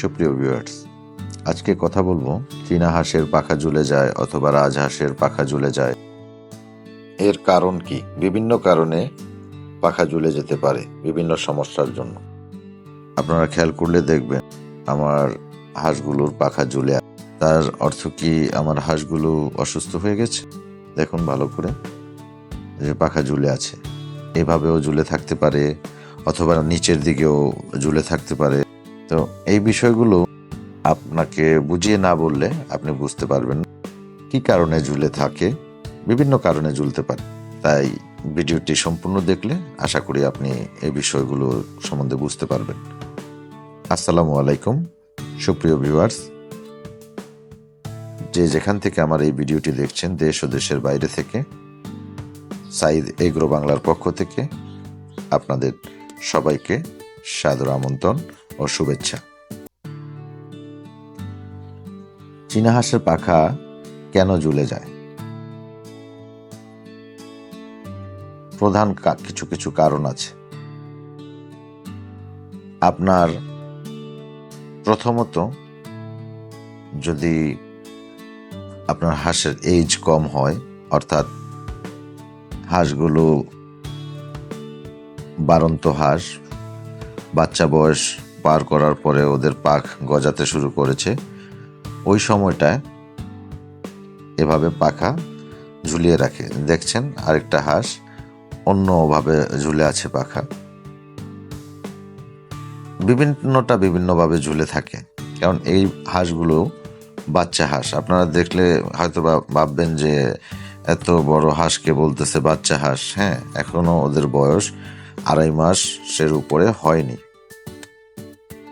সুপ্রিয় ভিউয়ার্স আজকে কথা বলব চীনা হাঁসের পাখা ঝুলে যায় অথবা রাজহাঁসের পাখা ঝুলে যায়। এর কারণ কি? বিভিন্ন কারণে পাখা ঝুলে যেতে পারে বিভিন্ন সমস্যার জন্য। আপনারা খেয়াল করলে দেখবেন আমার হাঁসগুলোর পাখা ঝুলে তার অর্থ কি? আমার হাঁসগুলো অসুস্থ হয়ে গেছে? দেখুন ভালো করে যে পাখা ঝুলে আছে। এভাবেও ঝুলে থাকতে পারে অথবা নিচের দিকেও ঝুলে থাকতে পারে। তো এই বিষয়গুলো আপনাকে বুঝিয়ে না বললে আপনি বুঝতে পারবেন কি কারণে ঝুলে থাকে, বিভিন্ন কারণে ঝুলতে পারে। তাই ভিডিওটি সম্পূর্ণ দেখলে আশা করি আপনি এই বিষয়গুলো সম্বন্ধে বুঝতে পারবেন। আসসালামু আলাইকুম, সুপ্রিয় ভিউয়ার্স। যে যেখান থেকে আমার এই ভিডিওটি দেখছেন দেশ ও দেশের বাইরে থেকে, সাইদ এগ্রো বাংলার পক্ষ থেকে আপনাদের সবাইকে সাদর আমন্ত্রণ। ও শুভেচ্ছা চীনা হাঁসের পাখা কেন ঝুলে যায়? প্রধান কিছু কিছু কারণ আছে। আপনার প্রথমত, যদি আপনার হাঁসের এজ কম হয়, অর্থাৎ হাঁসগুলো বারন্ত হাঁস, বাচ্চা বয়স পার করার পরে ওদের পাখ গজাতে শুরু করেছে। ওই সময়টায় এভাবে পাখা ঝুলিয়ে রাখে। দেখছেন আরেকটা হাঁস অন্যভাবে ঝুলে আছে পাখা। বিভিন্নটা বিভিন্নভাবে ঝুলে থাকে। কারণ এই হাঁসগুলো বাচ্চা হাঁস। আপনারা দেখলে হয়তো ভাববেন যে এত বড় হাঁসকে বলতেছে বাচ্চা হাঁস? হ্যাঁ এখনও ওদের বয়স আড়াই মাসের উপরে হয়নি।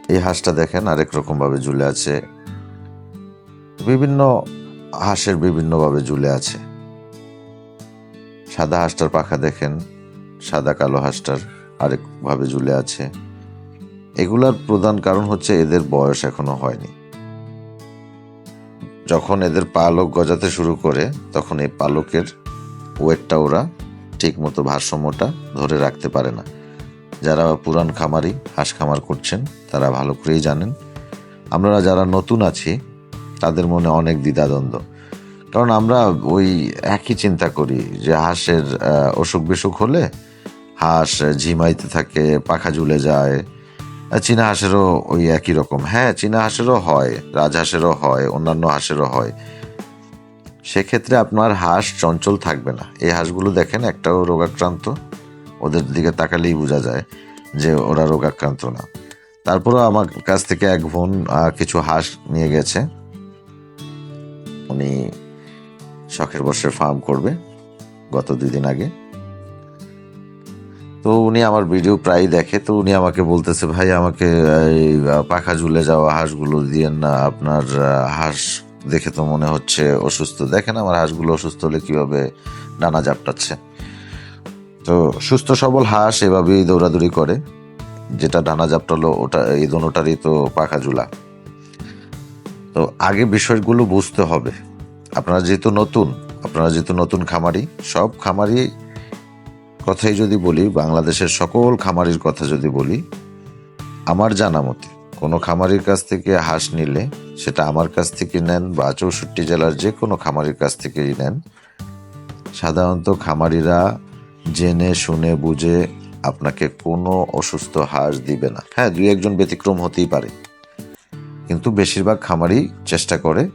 এই হাঁসটা দেখেন, আরেক রকম ভাবে ঝুলে আছে। বিভিন্ন হাঁসের বিভিন্নভাবে ঝুলে আছে। সাদা হাঁসটার পাখা দেখেন, সাদা কালো হাঁসটার আরেক ভাবে ঝুলে আছে। এগুলার প্রধান কারণ হচ্ছে এদের বয়স এখনও হয়নি। যখন এদের পালক গজাতে শুরু করে, তখন এই পালকের ওয়েটটা ওরা ঠিক মতো ভারসাম্যটা ধরে রাখতে পারে না। যারা পুরান খামারি, হাঁস খামার করছেন, তারা ভালো করেই জানেন। আমরা যারা নতুন আছি, তাদের মনে অনেক দ্বিধাদ্বন্দ্ব। কারণ আমরা ওই একই চিন্তা করি যে হাঁসের অসুখ বিসুখ হলে হাঁস ঝিমাইতে থাকে, পাখা ঝুলে যায়। চীনা হাঁসেরও ওই একই রকম। হ্যাঁ চীনা হাঁসেরও হয় রাজহাঁসেরও হয়, অন্যান্য হাঁসেরও হয়। সেক্ষেত্রে আপনার হাঁস চঞ্চল থাকবে না। এই হাঁসগুলো দেখেন, একটাও রোগাক্রান্ত। ওদের দিকে তাকালেই বোঝা যায় যে ওরা রোগাক্রান্ত না। তারপরেও আমার কাছ থেকে এক বোন কিছু হাঁস নিয়ে গেছে। উনি শখের বর্ষের ফার্ম করবে গত দুই দিন আগে। তো উনি আমার ভিডিও প্রায় দেখে, তো উনি আমাকে বলতেছে, ভাই, আমাকে এই পাখা ঝুলে যাওয়া হাঁসগুলো দিয়েন না আপনার হাঁস দেখে তো মনে হচ্ছে অসুস্থ। দেখেন আমার হাঁসগুলো অসুস্থ হলে কীভাবে ডানা জাপটাচ্ছে? তো সুস্থ, সবল হাঁস এভাবেই দৌড়াদৌড়ি করে। যেটা ডানা জাপটালো ওটা, এই দোনোটারই তো পাখা ঝুলা। তো আগে বিষয়গুলো বুঝতে হবে। আপনারা যেহেতু নতুন, আপনারা যেহেতু নতুন খামারি, সব খামারি কথাই যদি বলি, বাংলাদেশের সকল খামারির কথা যদি বলি, আমার জানা মতে কোনো খামারির কাছ থেকে হাঁস নিলে সেটা আমার কাছ থেকে নেন বা চৌষট্টি জেলার যে কোনো খামারির কাছ থেকেই নেন। সাধারণত খামারিরা জেনে, শুনে, বুঝে আপনাকে কোনো অসুস্থ হাঁস দিবে না। হ্যাঁ দুই একজন ব্যতিক্রম হতেই পারে। কিন্তু বেশিরভাগ খামারই চেষ্টা করে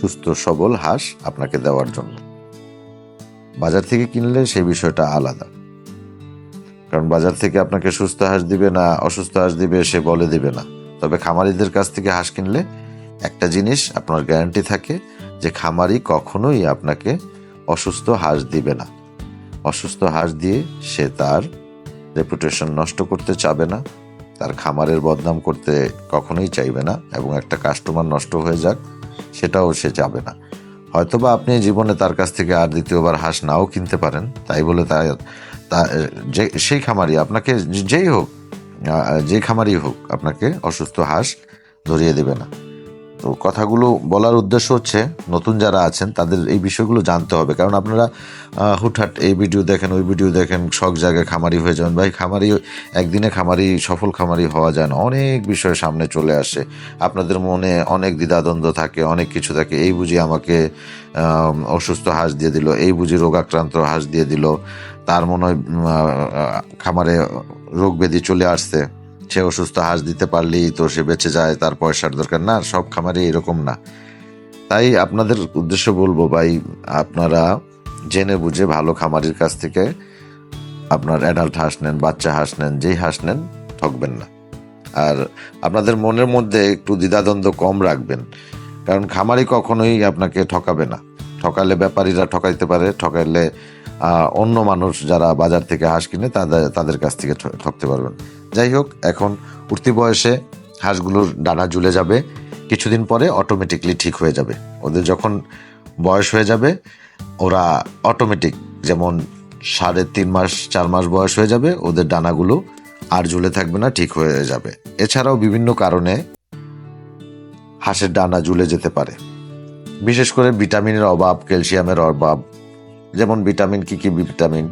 সুস্থ, সবল হাঁস আপনাকে দেওয়ার জন্য। বাজার থেকে কিনলে সেই বিষয়টা আলাদা। কারণ বাজার থেকে আপনাকে সুস্থ হাঁস দিবে না, অসুস্থ হাঁস দিবে, সে বলে দিবে না। তবে খামারিদের কাছ থেকে হাঁস কিনলে একটা জিনিস আপনার গ্যারান্টি থাকে যে খামারি কখনোই আপনাকে অসুস্থ হাঁস দিবে না। অসুস্থ হাঁস দিয়ে সে তার রেপুটেশন নষ্ট করতে চাবে না, তার খামারের বদনাম করতে কখনোই চাইবে না এবং একটা কাস্টমার নষ্ট হয়ে যাক, সেটাও সে চাবে না। হয়তোবা আপনি জীবনে তার কাছ থেকে আর দ্বিতীয়বার হাঁস নাও কিনতে পারেন, তাই বলে তা- যে, সেই খামারি আপনাকে যেই হোক যে খামারি হোক, আপনাকে অসুস্থ হাঁস ধরিয়ে দেবে না। তো কথাগুলো বলার উদ্দেশ্য হচ্ছে, নতুন যারা আছেন, তাদের এই বিষয়গুলো জানতে হবে। কারণ আপনারা হুটহাট এই ভিডিও দেখেন, ওই ভিডিও দেখেন সব জায়গায় খামারি হয়ে যাবেন। ভাই, খামারি, একদিনে খামারি, সফল খামারি হওয়া যায় না। অনেক বিষয় সামনে চলে আসে। আপনাদের মনে অনেক দ্বিধাদ্বন্দ্ব থাকে, অনেক কিছু থাকে। এই বুঝি আমাকে অসুস্থ হাঁস দিয়ে দিল, এই বুঝি রোগাক্রান্ত হাঁস দিয়ে দিল। তার মনে হয় খামারে রোগ ব্যাধি চলে আসছে। সে অসুস্থ, হাঁস দিতে পারলেই তো সে বেঁচে যায়, তার পয়সার দরকার। না, সব খামারে এরকম না। তাই আপনাদের উদ্দেশ্য বলব ভাই, আপনারা জেনে বুঝে ভালো খামারির কাছ থেকে আপনার অ্যাডাল্ট হাঁস নেন, বাচ্চা হাঁস নেন, যেই হাঁস নেন, ঠকবেন না। আর আপনাদের মনের মধ্যে একটু দ্বিধাদ্বন্দ্ব কম রাখবেন। কারণ খামারি কখনোই আপনাকে ঠকাবে না। ঠকালে ব্যাপারীরা ঠকাইতে পারে, ঠকাইলে অন্য মানুষ যারা বাজার থেকে হাঁস কিনে, তাদের তাদের কাছ থেকে ঠকতে পারবেন। যাই হোক, এখন উঠতি বয়সে হাঁসগুলোর ডানা ঝুলে যাবে। কিছুদিন পরে অটোমেটিকলি ঠিক হয়ে যাবে। ওদের যখন বয়স হয়ে যাবে, ওরা অটোমেটিক যেমন সাড়ে তিন মাস, চার মাস বয়স হয়ে যাবে, ওদের ডানাগুলো আর ঝুলে থাকবে না, ঠিক হয়ে যাবে। এছাড়াও বিভিন্ন কারণে হাঁসের ডানা ঝুলে যেতে পারে। বিশেষ করে ভিটামিনের অভাব, ক্যালসিয়ামের অভাব, যেমন ভিটামিন কী কী, ভিটামিন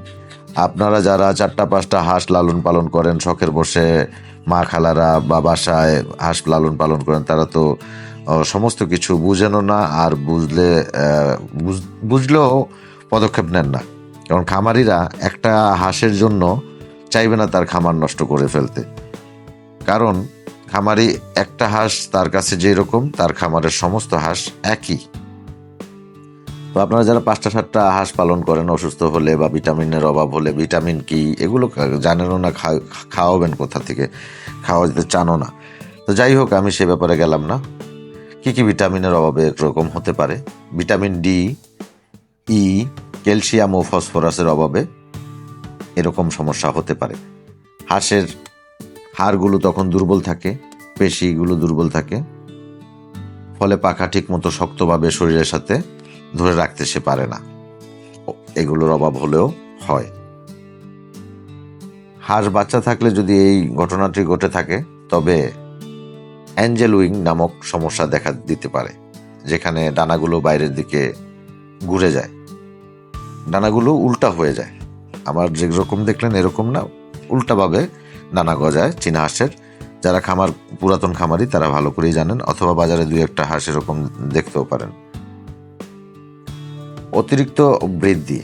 আপনারা যারা চারটা, পাঁচটা হাঁস লালন পালন করেন, শখের বসে মা খালারা বা বাসায় হাঁস লালন পালন করেন, তারা তো সমস্ত কিছু বুঝেনও না আর বুঝলে বুঝ- বুঝলেও পদক্ষেপ নেন না। কারণ খামারিরা একটা হাঁসের জন্য চাইবে না তার খামার নষ্ট করে ফেলতে। কারণ খামারি একটা হাঁস তার কাছে যেরকম, তার খামারের সমস্ত হাঁস একই। তো আপনারা যারা পাঁচটা, সাতটা হাঁস পালন করেন, অসুস্থ হলে বা ভিটামিনের অভাব হলে, ভিটামিন কি, এগুলো জানেনও না খাওয়াবেন কোথা থেকে? খাওয়া যেতে চানও না। তো যাই হোক, আমি সে ব্যাপারে গেলাম না। কি কি ভিটামিনের অভাবে একরকম হতে পারে? ভিটামিন ডি, ই, ক্যালসিয়াম ও ফসফরাসের অভাবে এরকম সমস্যা হতে পারে। হাঁসের হাড়গুলো তখন দুর্বল থাকে, পেশিগুলো দুর্বল থাকে। ফলে পাখা ঠিক মতো শক্তভাবে শরীরের সাথে ধরে রাখতে সে পারে না। এগুলোর অভাব হলেও হয়। হাঁস বাচ্চা থাকলে যদি এই ঘটনাটি ঘটে থাকে, তবে অ্যাঞ্জেল উইং নামক সমস্যা দেখা দিতে পারে, যেখানে ডানাগুলো বাইরের দিকে ঘুরে যায়। ডানাগুলো উল্টা হয়ে যায়। আমার যেরকম দেখলেন এরকম না, উল্টাভাবে ডানা গজায় চীনা হাঁসের। যারা খামার, পুরাতন খামারি, তারা ভালো করেই জানেন, অথবা বাজারে দুই একটা হাঁস এরকম দেখতেও পারেন। অতিরিক্ত বৃদ্ধি।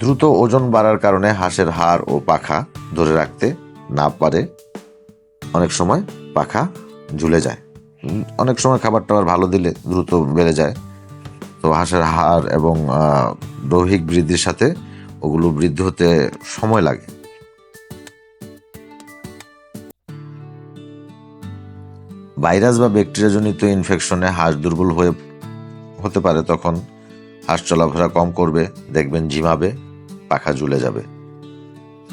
দ্রুত ওজন বাড়ার কারণে হাঁসের হাড় ও পাখা ধরে রাখতে না পারে। অনেক সময় পাখা ঝুলে যায়। অনেক সময় খাবার টাবার ভালো দিলে দ্রুত বেড়ে যায়। তো হাঁসের হাড় এবং দৈহিক বৃদ্ধির সাথে ওগুলো বৃদ্ধি হতে সময় লাগে। ভাইরাস বা ব্যাকটেরিয়াজনিত ইনফেকশনে হাঁস দুর্বল হয়ে হতে পারে তখন। হাঁস চলাফেরা কম করবে, দেখবেন ঝিমাবে, পাখা ঝুলে যাবে।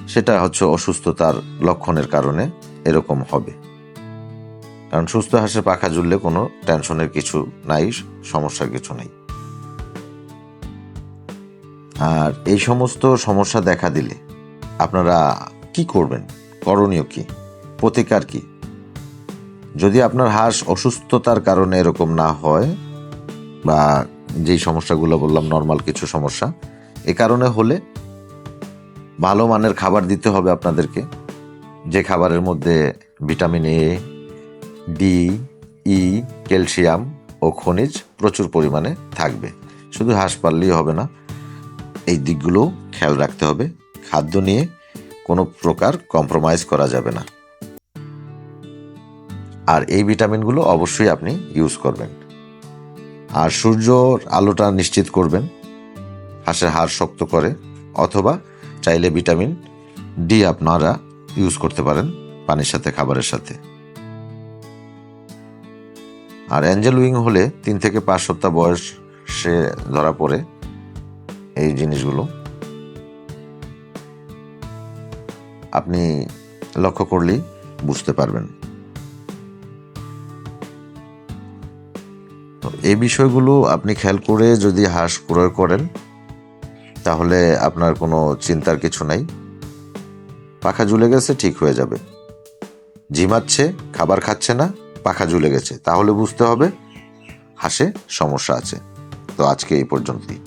সেটা হচ্ছে অসুস্থতার লক্ষণের কারণে এরকম হবে। কারণ সুস্থ হাঁসের পাখা ঝুললে কোনো টেনশনের কিছু নাই, সমস্যার কিছু নেই। আর এই সমস্ত সমস্যা দেখা দিলে আপনারা কি করবেন? করণীয় কি? প্রতিকার কি? যদি আপনার হাঁস অসুস্থতার কারণে এরকম না হয় বা যেই সমস্যাগুলো বললাম নর্মাল কিছু সমস্যা। এ কারণে হলে ভালো মানের খাবার দিতে হবে আপনাদেরকে, যে খাবারের মধ্যে vitamin A D E calcium ও খনিজ প্রচুর পরিমাণে থাকবে। শুধু হাঁস পাললেই হবে না, এই দিকগুলো খেয়াল রাখতে হবে। খাদ্য নিয়ে কোনো প্রকার কম্প্রোমাইজ করা যাবে না। আর এই ভিটামিনগুলো অবশ্যই আপনি ইউজ করবেন। আর সূর্যর আলোটা নিশ্চিত করবেন। হাঁসের হাড় শক্ত করে, অথবা চাইলে ভিটামিন ডি আপনারা ইউজ করতে পারেন পানির সাথে, খাবারের সাথে। আর অ্যাঞ্জেল উইং হলে তিন থেকে পাঁচ সপ্তাহ বয়স ধরা পড়ে এই জিনিসগুলো। আপনি লক্ষ্য করলেই বুঝতে পারবেন। এই বিষয়গুলো আপনি খেয়াল করে যদি হাঁস ক্রয় করেন, তাহলে আপনার কোনো চিন্তার কিছু নাই। পাখা ঝুলে গেছে, ঠিক হয়ে যাবে। ঝিমাচ্ছে খাবার খাচ্ছে না, পাখা ঝুলে গেছে। তাহলে বুঝতে হবে, হাঁসে সমস্যা আছে। তো আজকে এই পর্যন্তই।